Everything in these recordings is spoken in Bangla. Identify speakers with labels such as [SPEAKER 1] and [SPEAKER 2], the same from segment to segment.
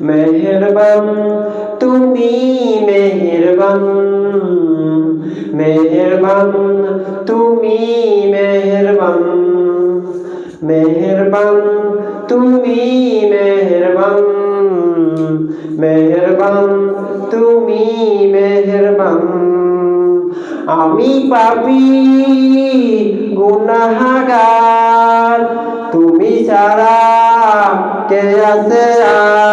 [SPEAKER 1] মেহেরবান, তুমি মেহেরবান মেহেরবান, তুমি মেহেরবান মেহেরবান, তুমি মেহেরবান মেহেরবান, তুমি মেহেরবান। আমি পাপি, গুনাহাগার, তুমি ছাড়া কে আছে আর?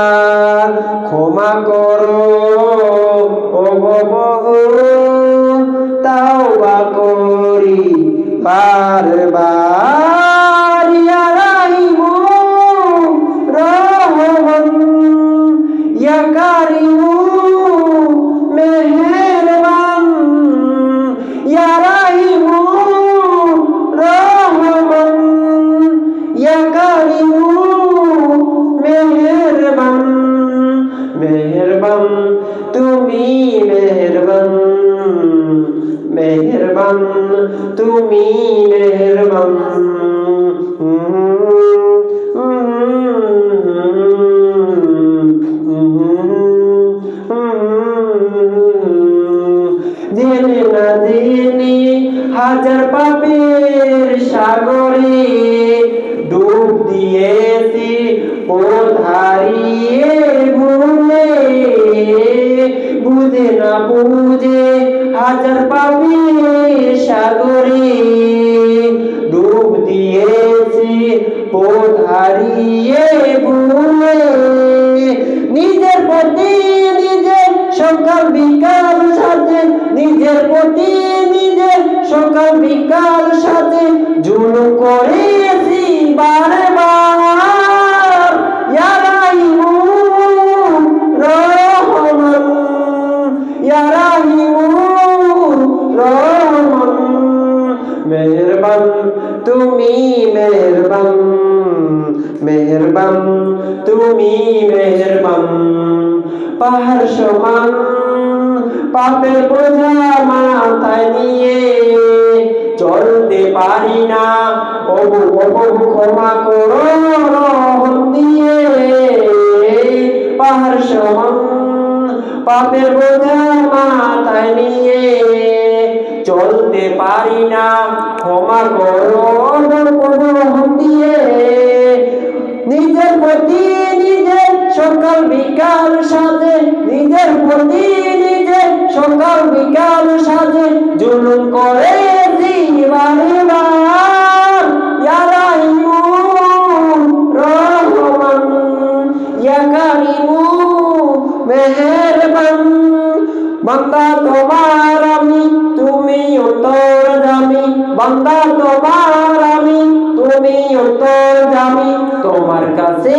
[SPEAKER 1] বারবার তুমি মেহেরবান। জেনে না জেনে হাজার পাপের সাগরে ডুব দিয়েছি। ও জুলুম করেছি বারে বার ইয়া রাহিমু রহমান। ইয়া রাহিমু রহমান। মেহেরবান, তুমি মেহেরবান। মেহেরবান, তুমি মেহেরবান। পাহাড় সমান, পাপের বোঝা মাথায় নিয়ে পারি না। ওবু ওবু ক্ষমা করো রহম দিয়ে। পাহাড় সমান, পাপের বোঝা মাথায় নিয়ে। চলতে পারি না, ক্ষমা করো রহম দিয়ে। নিজের প্রতি নিজে সকাল বিকাল সাথে নিজের প্রতি নিজে সকাল বিকাল সাথে জুলুম করে বান্দা তোমার আমি তুমি উত্তর জামি। বান্দা তোমার আমি তুমি উত্তর জামি। তোমার কাছে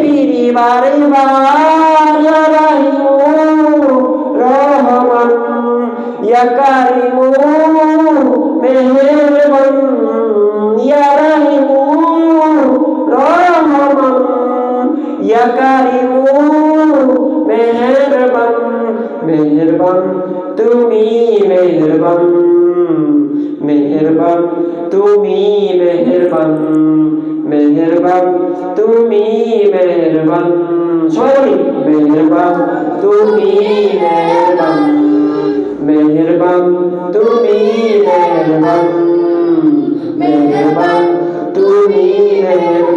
[SPEAKER 1] ফিরি বারে রাহিমু রহমান। ইয়া কারিমু মেহেরবান ইয়া রাহিমু রহমান ইয়া কারিমু মেহেরবান। মেহেরবান, তুমি মেহেরবান মেহেরবান, তুমি মেহেরবান মেহেরবান, তুমি মেহেরবান, সবাই মেহেরবান, তুমি মেহেরবান মেহেরবান, তুমি মেহেরবান মেহেরবান, তুমি মেহেরবান